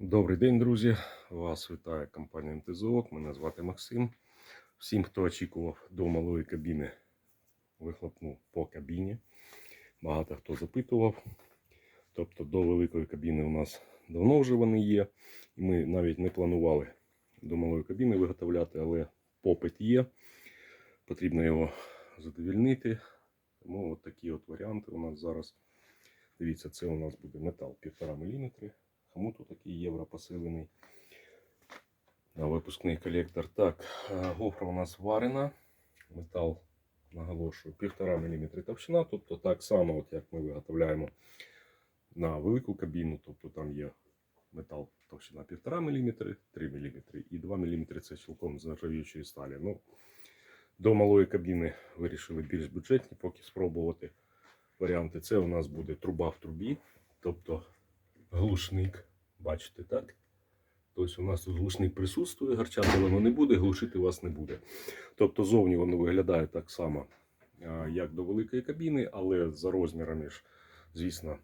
Добрий день, друзі! Вас вітає компанія МТЗОК. Мене звати Максим. Всім, хто очікував до малої кабіни вихлопну по кабіні. Багато хто запитував. Тобто до великої кабіни у нас давно вже вони є. Ми навіть не планували до малої кабіни виготовляти, але попит є. Потрібно його задовільнити. Тому от такі от варіанти у нас зараз. Дивіться, це у нас буде метал 1,5 мм. Хомут такий євро посилений. Випускний колектор. Так, е, гофра у нас варена. Метал, наголошую, 1,5 мм товщина. Тобто так само, от як ми виготовляємо на велику кабіну. Тобто там є метал товщина 1,5 мм, 3 мм і 2 мм це цілком з нержавіючої сталі. Ну, до малої кабіни вирішили більш бюджетні, поки спробувати варіанти. Це у нас буде труба в трубі. Тобто глушник. Бачите, так? Тобто у нас тут глушник присутствує, гарчати воно не буде, глушити вас не буде. Тобто зовні воно виглядає так само, як до великої кабіни, але за розмірами ж, звісно,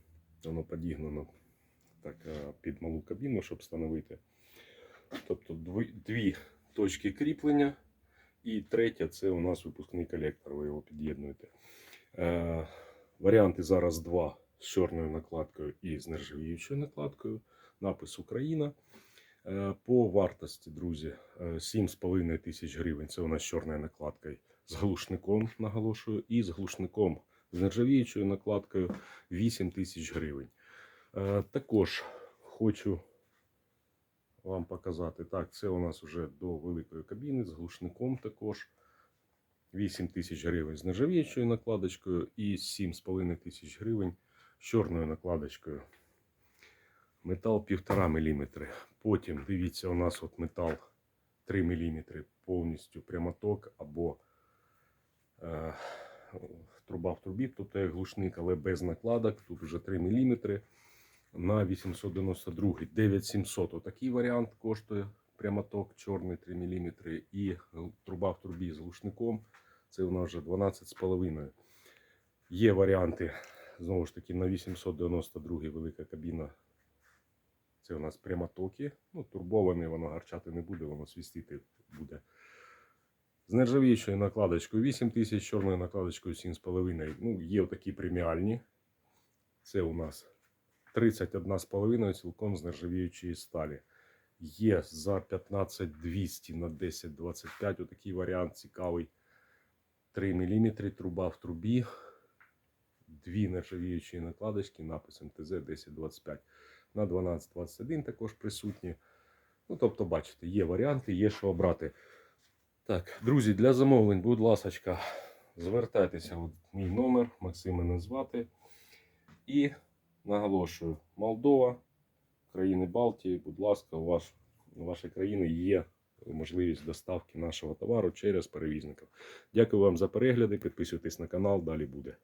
воно подігнано так, під малу кабіну, щоб встановити. Тобто дві, точки кріплення. І третя це у нас випускний колектор, ви його під'єднуєте. Е, варіанти зараз два з чорною накладкою і з нержавіючою накладкою. Напис Україна. Е, По вартості, друзі, е, 7,5 тисяч гривень. Це у нас з чорною накладкою з глушником, наголошую, і з глушником з нержавіючою накладкою 8 тисяч гривень. Е, Також хочу вам показати. Так, це у нас вже до великої кабіни з глушником також. 8 тисяч гривень з нержавіючою накладочкою і 7,5 тисяч гривень чорною накладочкою. Метал 1,5 мм. Потім, дивіться, у нас от метал 3 мм повністю прямоток або е, труба в трубі, тобто як глушник, але без накладок. Тут вже 3 мм на 892 9700. Отакий варіант коштує прямоток чорний 3 мм і труба в трубі з глушником. Це у нас вже 12,5. Є варіанти, знову ж таки, на 892 велика кабіна. Це у нас прямотоки. Ну, турбований, воно гарчати не буде, воно свістити буде. З нержавіючою накладочкою 8000, чорною накладочкою 7,5. Ну, є такі преміальні. Це у нас 31,5 цілком з нержавіючої сталі. Є за 15200 на 1025. Отакий варіант цікавий. 3 мм труба в трубі. Дві нержавіючі накладочки, напис МТЗ 1025 на 1221 також присутні. Ну, тобто, бачите, є варіанти, є що обрати. Так, друзі, для замовлень, будь ласка, звертайтеся в мій номер, Максим мене звати. І наголошую, Молдова, країни Балтії, будь ласка, у ваш, у вашій країни є можливість доставки нашого товару через перевізників. Дякую вам за перегляди. Підписуйтесь на канал, далі буде.